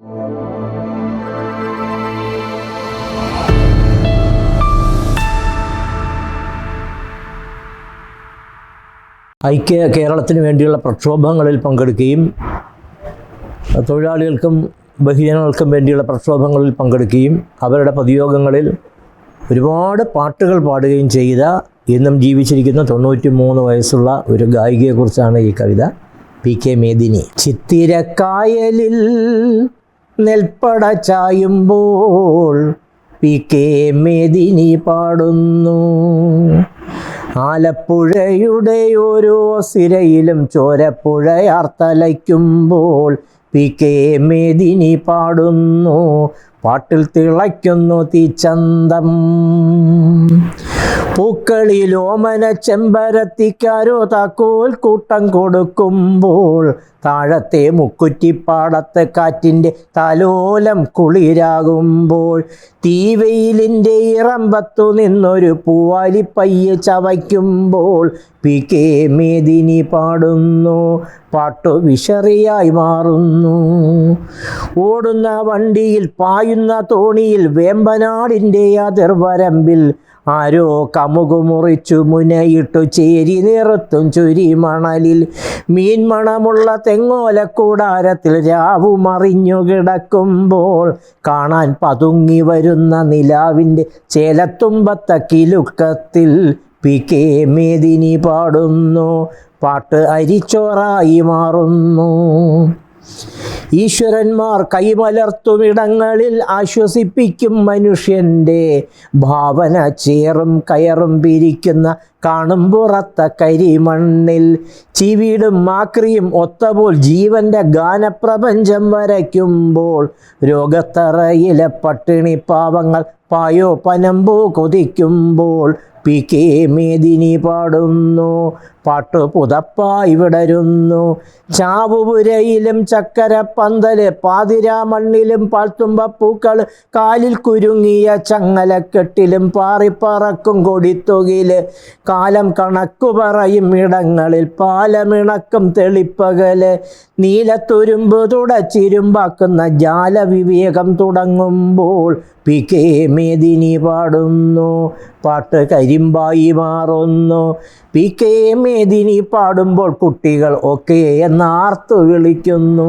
ഐക്യ കേരളത്തിന് വേണ്ടിയുള്ള പ്രക്ഷോഭങ്ങളിൽ പങ്കെടുക്കുകയും തൊഴിലാളികൾക്കും ബഹുജനങ്ങൾക്കും വേണ്ടിയുള്ള പ്രക്ഷോഭങ്ങളിൽ പങ്കെടുക്കുകയും അവരുടെ പൊതുയോഗങ്ങളിൽ ഒരുപാട് പാട്ടുകൾ പാടുകയും ചെയ്ത എന്നും ജീവിച്ചിരിക്കുന്ന തൊണ്ണൂറ്റി മൂന്ന് വയസ്സുള്ള ഒരു ഗായികയെക്കുറിച്ചാണ് ഈ കവിത. P K Medini. ചിത്തിരക്കായലിൽ നെൽപ്പട ചായുമ്പോൾ പി കെ മേദിനി പാടുന്നു. ആലപ്പുഴയുടെ ഓരോ സിരയിലും ചോരപ്പുഴയാർത്തലയ്ക്കുമ്പോൾ പി കെ മേദിനി പാടുന്നു. പാട്ടിൽ തിളയ്ക്കുന്നു തീച്ചന്തം പൂക്കളിൽ ഓമന ചെമ്പരത്തിക്കാരോ താക്കോൽ കൂട്ടം കൊടുക്കുമ്പോൾ താഴത്തെ മുക്കുറ്റിപ്പാടത്ത് കാറ്റിന്റെ തലോലം കുളിരാകുമ്പോൾ തീവെയിലിന്റെ ഇറമ്പത്തു നിന്നൊരു പൂവാലി പയ്യ ചവയ്ക്കുമ്പോൾ പി കെ മേദിനി പാടുന്നു പാട്ടു വിഷറിയായി മാറുന്നു. ഓടുന്ന വണ്ടിയിൽ പായുന്ന തോണിയിൽ വേമ്പനാടിന്റെ അതിർവരമ്പിൽ ആരോ കമുകുമുറിച്ചു മുനയിട്ടു ചേരി നിറത്തും ചുരി മണലിൽ. മീൻ മണമുള്ള തെങ്ങോല കൂടാരത്തിൽ രാവു മറിഞ്ഞു കിടക്കുമ്പോൾ കാണാൻ പതുങ്ങി വരുന്ന നിലാവിന്റെ ചേലത്തുമ്പത്ത കിലുക്കത്തിൽ പി കെ മേദിനി പാടുന്നു. പാട്ട് അരിച്ചോറായി മാറുന്നു. ഈശ്വരന്മാർ കൈമലർത്തുമിടങ്ങളിൽ ആശ്വസിപ്പിക്കും മനുഷ്യന്റെ ഭാവന. ചേറും കയറും പിരിക്കുന്ന കാണും പുറത്ത കരിമണ്ണിൽ ചിവിടും മാക്രിയും ഒത്തപോൽ ജീവന്റെ ഗാനപ്രപഞ്ചം വരയ്ക്കുമ്പോൾ രോഗത്തറയിലെ പട്ടിണി പാവങ്ങൾ പായോ പനമ്പോ കൊതിക്കുമ്പോൾ പി കെ മേദിനി പാടുന്നു. പാട്ട് പുതപ്പായി വിടരുന്നു ചാവുപുരയിലും ചക്കര പന്തൽ പാതിരാ മണ്ണിലും പാൽത്തുമ്പപ്പൂക്കൾ കാലിൽ കുരുങ്ങിയ ചങ്ങലക്കെട്ടിലും പാറിപ്പറക്കും കൊടിത്തുകിൽ. കാലം കണക്കു പറയും ഇടങ്ങളിൽ പാലമിണക്കും തെളിപ്പകൽ. നീലത്തുരുമ്പ് തുടച്ചിരുമ്പാക്കുന്ന ജാലവിവേകം തുടങ്ങുമ്പോൾ പി കെ മേദിനി പാടുന്നു. പാട്ട് കരിമ്പായി മാറുന്നു. പി കെ മേദിനി പാടുമ്പോൾ കുട്ടികൾ ഒക്കെ എന്നാർത്തു വിളിക്കുന്നു.